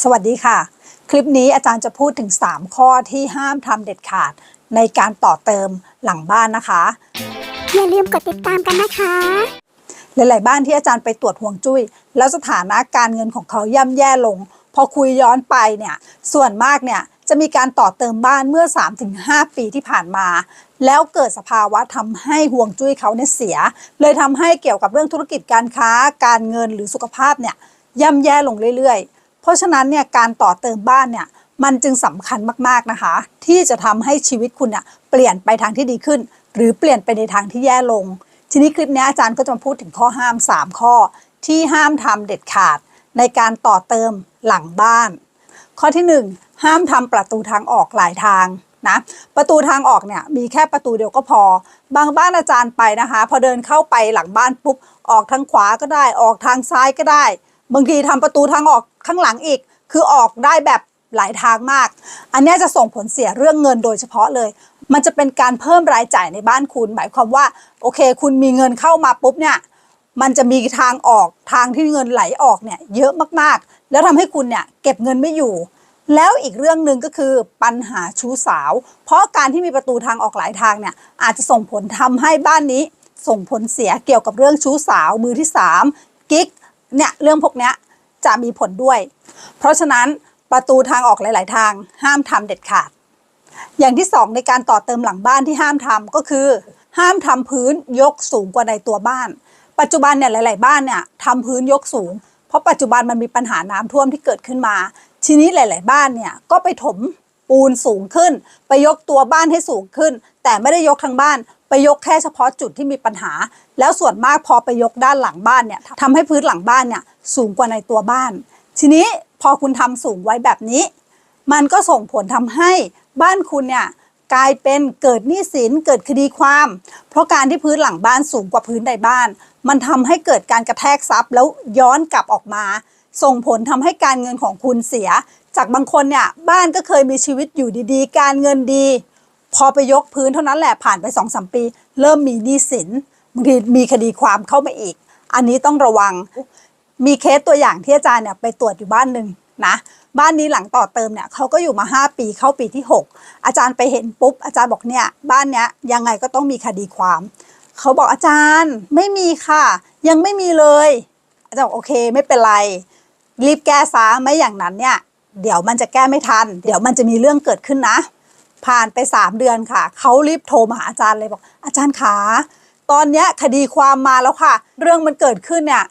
สวัสดีค่ะ คลิปนี้อาจารย์จะพูดถึง 3 ข้อที่ห้ามทำเด็ดขาดในการต่อเติมหลังบ้านนะคะ อย่าลืมกดติดตามกันนะคะ หลาย ๆ บ้านที่อาจารย์ไปตรวจห่วงจุ้ย แล้วสถานะการเงินของเขาย่ำแย่ลง พอคุยย้อนไปเนี่ยส่วนมากเนี่ยจะมีการต่อเติมบ้านเมื่อ 3-5 ปีที่ผ่านมา แล้วเกิดสภาวะทำให้ห่วงจุ้ยเขาเนี่ยเสีย เลยทำให้เกี่ยวกับเรื่องธุรกิจการค้า การเงินหรือสุขภาพเนี่ยย่ำแย่ลงเรื่อยๆ เพราะฉะนั้นเนี่ยการต่อเติมบ้านเนี่ยมันจึงสำคัญมากๆนะคะ ที่จะทำให้ชีวิตคุณเนี่ยเปลี่ยนไปทางที่ดีขึ้น หรือเปลี่ยนไปในทางที่แย่ลง ทีนี้คลิปนี้อาจารย์ก็จะมาพูดถึงข้อห้าม 3 ข้อ ที่ห้ามทำเด็ดขาด ในการต่อเติมหลังบ้าน ข้อที่ 1 ห้ามทำประตูทางออกหลายทางนะประตูทางออกเนี่ยมีแค่ประตูเดียวก็พอ บางบ้านอาจารย์ไปนะคะ พอเดินเข้าไปหลังบ้านปุ๊บออกทางขวาก็ได้ออกทางซ้ายก็ได้ บางทีทำประตูทางออกข้างหลังอีก คือออกได้แบบหลายทางมาก อันนี้จะส่งผลเสียเรื่องเงินโดยเฉพาะเลย มันจะเป็นการเพิ่มรายจ่ายในบ้านคุณ หมายความว่าโอเค คุณมีเงินเข้ามาปุ๊บเนี่ยมันจะมีทางออกทางที่เงินไหลออกเนี่ยเยอะมากๆ แล้วทำให้คุณเนี่ยเก็บเงินไม่อยู่ แล้วอีกเรื่องหนึ่งก็คือปัญหาชู้สาว เพราะการที่มีประตูทางออกหลายทางเนี่ยอาจจะส่งผลทำให้บ้านนี้ ส่งผลเสียเกี่ยวกับเรื่องชู้สาวมือที่3กิ๊ก เนี่ยเรื่องพวกเนี้ยจะมีผลด้วย เพราะฉะนั้นประตูทางออกหลาย ๆ ทางห้ามทำเด็ดขาด อย่างที่สองในการต่อเติมหลังบ้านที่ห้ามทำก็คือ ห้ามทำพื้นยกสูงกว่าในตัวบ้าน ปัจจุบันเนี่ยหลาย ๆ บ้านเนี่ยทำพื้นยกสูง เพราะปัจจุบันมันมีปัญหาน้ำท่วมที่เกิดขึ้นมา ทีนี้หลาย ๆ บ้านเนี่ยก็ไปถมปูนสูงขึ้น ไปยกตัวบ้านให้สูงขึ้น แต่ไม่ได้ยกทั้งบ้าน ไปยกแค่เฉพาะจุดที่มีปัญหา แล้วส่วนมากพอไปยกด้านหลังบ้านเนี่ยทำให้พื้นหลังบ้านเนี่ยสูงกว่าในตัวบ้าน ทีนี้พอคุณทำสูงไว้แบบนี้ มันก็ส่งผลทำให้บ้านคุณเนี่ยกลายเป็นเกิดหนี้สินเกิดคดีความ เพราะการที่พื้นหลังบ้านสูงกว่าพื้นใดบ้าน มันทำให้เกิดการกระแทกซับแล้วย้อนกลับออกมา ส่งผลทำให้การเงินของคุณเสีย จากบางคนเนี่ยบ้านก็เคยมีชีวิตอยู่ดีๆ การเงินดี พอไปยกพื้นเท่านั้นแหละผ่านไป2องสมปี เริ่มมีหนี้สินบางทีมีคดีความเข้ามาอีก อันนี้ต้องระวัง มีเคสตัวอย่างที่อาจารย์เนี่ยไปตรวจอยู่บ้านหนึ่งนะบ้านนี้หลังต่อเติมเนี่ยเขาก็อยู่มา 5 ปีเข้าปีที่ 6 อาจารย์ไปเห็นปุ๊บ อาจารย์บอกเนี่ยบ้านเนี้ยยังไงก็ต้องมีคดีความ เขาบอกอาจารย์ไม่มีค่ะ ยังไม่มีเลย อาจารย์บอกโอเคไม่เป็นไร รีบแก้ซะไม่อย่างนั้นเนี่ยเดี๋ยวมันจะแก้ไม่ทัน เดี๋ยวมันจะมีเรื่องเกิดขึ้นนะ ผ่านไป 3 เดือนค่ะ เขารีบโทรมาหาอาจารย์เลยบอก อาจารย์ขา ตอนนี้คดีความมาแล้วค่ะ เรื่องมันเกิดขึ้นเนี่ย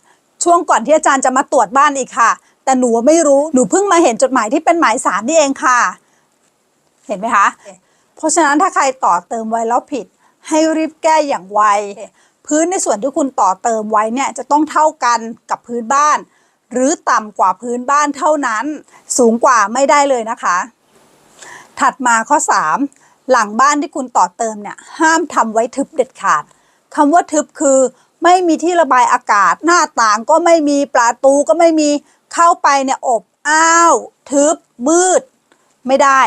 ช่วงก่อนที่อาจารย์จะมาตรวจบ้านอีกค่ะ แต่หนูไม่รู้หนูเพิ่งมาเห็นจดหมายที่เป็นหมายสารนี่เองค่ะ เห็นไหมคะ เพราะฉะนั้นถ้าใครต่อเติมไว้แล้วผิด ให้รีบแก้อย่างไวพื้นในส่วนที่คุณต่อเติมไว้เนี่ยจะต้องเท่ากันกับพื้นบ้าน หรือต่ำกว่าพื้นบ้านเท่านั้น สูงกว่าไม่ได้เลยนะคะ ถัดมาข้อ 3 หลังบ้านที่คุณต่อเติมเนี่ยห้ามทำไว้ทึบเด็ดขาดคำว่าทึบคือไม่มีที่ระบายอากาศ หน้าต่างก็ไม่มีประตูก็ไม่มีเข้าไปเนี่ยอบอ้าว ทึบ มืด ไม่ได้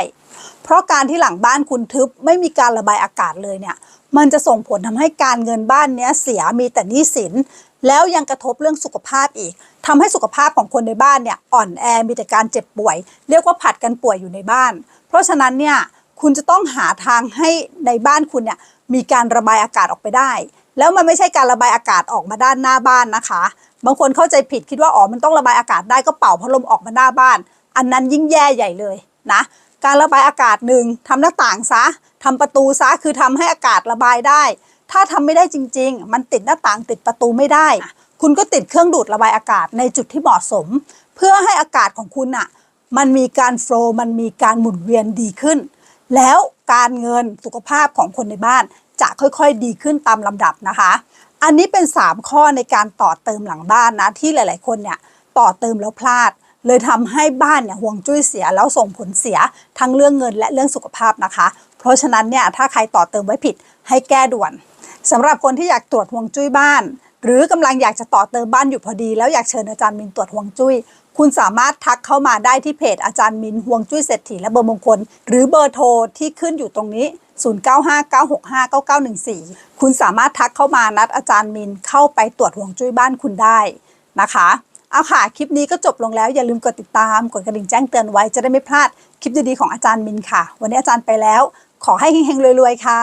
เพราะการที่หลังบ้านคุณทึบไม่มีการระบายอากาศเลยเนี่ย มันจะส่งผลทำให้การเงินบ้านเนี้ยเสียมีแต่หนี้สิน แล้วยังกระทบเรื่องสุขภาพอีกทำให้สุขภาพของคนในบ้านเนี่ยอ่อนแอมีแต่การเจ็บป่วย เรียกว่าผัดกันป่วยอยู่ในบ้าน เพราะฉะนั้นเนี่ยคุณจะต้องหาทางให้ในบ้านคุณเนี่ยมีการระบายอากาศออกไปได้ แล้วมันไม่ใช่การระบายอากาศออกมาด้านหน้าบ้านนะคะ บางคนเข้าใจผิดคิดว่าอ๋อมันต้องระบายอากาศได้ก็เป่าพัดลมออกมาหน้าบ้าน อันนั้นยิ่งแย่ใหญ่เลยนะการระบายอากาศหนึ่งทำหน้าต่างซะทำประตูซะคือทำให้อากาศระบายได้ ถ้าทำไม่ได้จริง ๆ มันติดหน้าต่างติดประตูไม่ได้ คุณก็ติดเครื่องดูดระบายอากาศในจุดที่เหมาะสม เพื่อให้อากาศของคุณอะมันมีการโฟล์มันมีการหมุนเวียนดีขึ้น แล้วการเงินสุขภาพของคนในบ้านจะค่อยๆดีขึ้นตามลำดับนะคะ อันนี้เป็น 3 ข้อในการต่อเติมหลังบ้านนะ ที่หลายๆ คนเนี่ยต่อเติมแล้วพลาด เลยทำให้บ้านเนี่ยห่วงจุ้ยเสียแล้วส่งผลเสียทั้งเรื่องเงินและเรื่องสุขภาพนะคะ เพราะฉะนั้นเนี่ยถ้าใครต่อเติมไว้ผิดให้แก้ด่วน สำหรับคนที่อยากตรวจห่วงจุ้ยบ้าน หรือกำลังอยากจะต่อเติมบ้านอยู่พอดี แล้วอยากเชิญอาจารย์มินตรวจห่วงจุ้ย คุณสามารถทักเข้ามาได้ที่เพจอาจารย์มินห่วงจุ้ยเศรษฐีและเบอร์มงคล หรือเบอร์โทรที่ขึ้นอยู่ตรงนี้ 0959659914 คุณสามารถทักเข้ามานัดอาจารย์มินเข้าไปตรวจห่วงจุ้ยบ้านคุณได้นะคะเอาค่ะ คลิปนี้ก็จบลงแล้วอย่าลืมกดติดตาม กดกระดิ่งแจ้งเตือนไว้จะได้ไม่พลาดคลิปดีๆของอาจารย์มินค่ะ วันนี้อาจารย์ไปแล้ว ขอให้เฮงๆรวยๆค่ะ